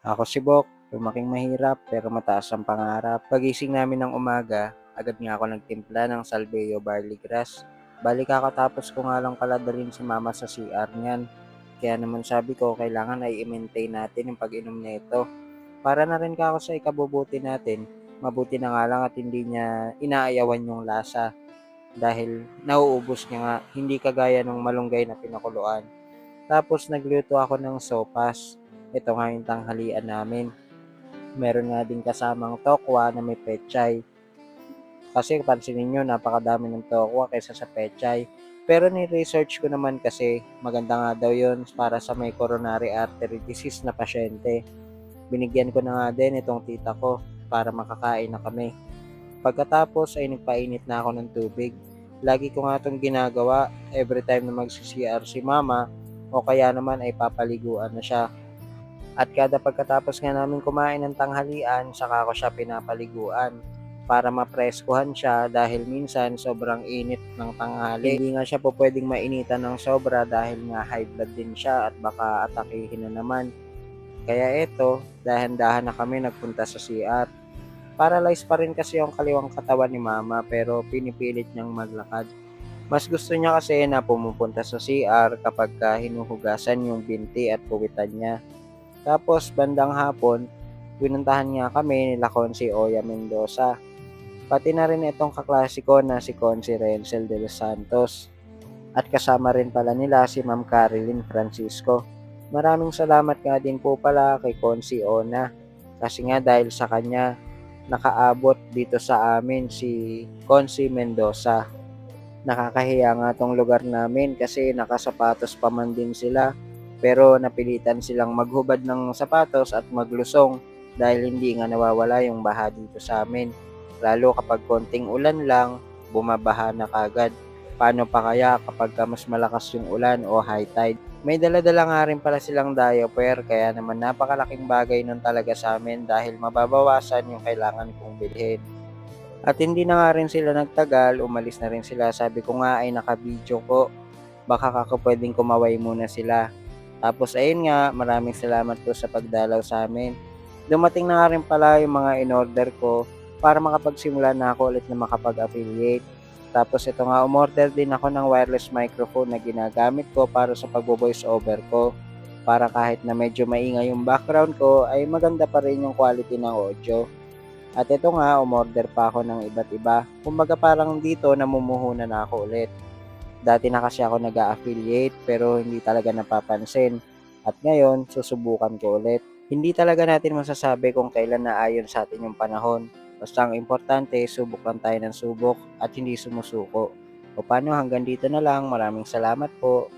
Ako si Bok, lumaking mahirap pero mataas ang pangarap. Pagising namin ng umaga, agad nga ako nagtimpla ng salveo barley grass. Balik kakatapos ko nga lang pala si mama sa CR niyan. Kaya naman sabi ko, kailangan ay i-maintain natin yung pag-inom nito. Para na rin ka ako sa ikabubuti natin. Mabuti na nga lang at hindi niya inaayawan yung lasa. Dahil nauubos niya nga, hindi kagaya ng malunggay na pinakuluan. Tapos nagluto ako ng sopas. Ito nga yung tanghalian namin. Meron nga din kasamang tokwa na may pechay. Kasi pansinin nyo, napakadami ng tokwa kaysa sa pechay. Pero ni-research ko naman kasi maganda nga daw yun para sa may coronary artery disease na pasyente. Binigyan ko na nga din itong tita ko para makakain na kami. Pagkatapos ay nagpainit na ako ng tubig. Lagi ko nga itong ginagawa every time na mag-CR si mama o kaya naman ay papaliguan na siya. At kada pagkatapos nga namin kumain ng tanghalian, saka ko siya pinapaliguan para mapreskuhan siya dahil minsan sobrang init ng tanghali. Hindi nga siya po pwedeng mainitan ng sobra dahil nga high blood din siya at baka atakihin na naman. Kaya eto, dahan-dahan na kami nagpunta sa CR. Paralyzed pa rin kasi yung kaliwang katawan ni mama pero pinipilit niyang maglakad. Mas gusto niya kasi na pumupunta sa CR kapag ka hinuhugasan yung binti at puwitan niya. Tapos bandang hapon, pinuntahan niya kami nila Consi Oya Mendoza. Pati na rin itong kaklasiko na si Consi Renzel de los Santos. At kasama rin pala nila si Ma'am Caroline Francisco. Maraming salamat nga din po pala kay Consi Ona. Kasi nga dahil sa kanya, nakaabot dito sa amin si Consi Mendoza. Nakakahiya nga tong lugar namin kasi nakasapatos pa man din sila pero napilitan silang maghubad ng sapatos at maglusong dahil hindi nga nawawala yung baha dito sa amin. Lalo kapag konting ulan lang, bumabaha na kagad. Paano pa kaya kapag ka mas malakas yung ulan o high tide? May dala-dala nga rin pala silang diaper kaya naman napakalaking bagay nun talaga sa amin dahil mababawasan yung kailangan kong bilhin. At hindi na nga rin sila nagtagal, umalis na rin sila. Sabi ko nga ay naka-video ko. Baka kako pwedeng kumaway muna sila. Tapos ayun nga, maraming salamat po sa pagdalaw sa amin. Dumating na nga rin pala yung mga in-order ko para makapagsimula na ako ulit na makapag-affiliate. Tapos ito nga, umorder din ako ng wireless microphone na ginagamit ko para sa pagbo-voice over ko. Para kahit na medyo maingay yung background ko, ay maganda pa rin yung quality ng audio. At ito nga, umorder pa ako ng iba't iba. Kumbaga parang dito, namumuhunan na ako ulit. Dati na kasi ako nag affiliate pero hindi talaga napapansin. At ngayon, susubukan ko ulit. Hindi talaga natin masasabi kung kailan na ayon sa atin yung panahon. Basta ang importante, subok lang tayo ng subok at hindi sumusuko. O paano hanggang dito na lang. Maraming salamat po.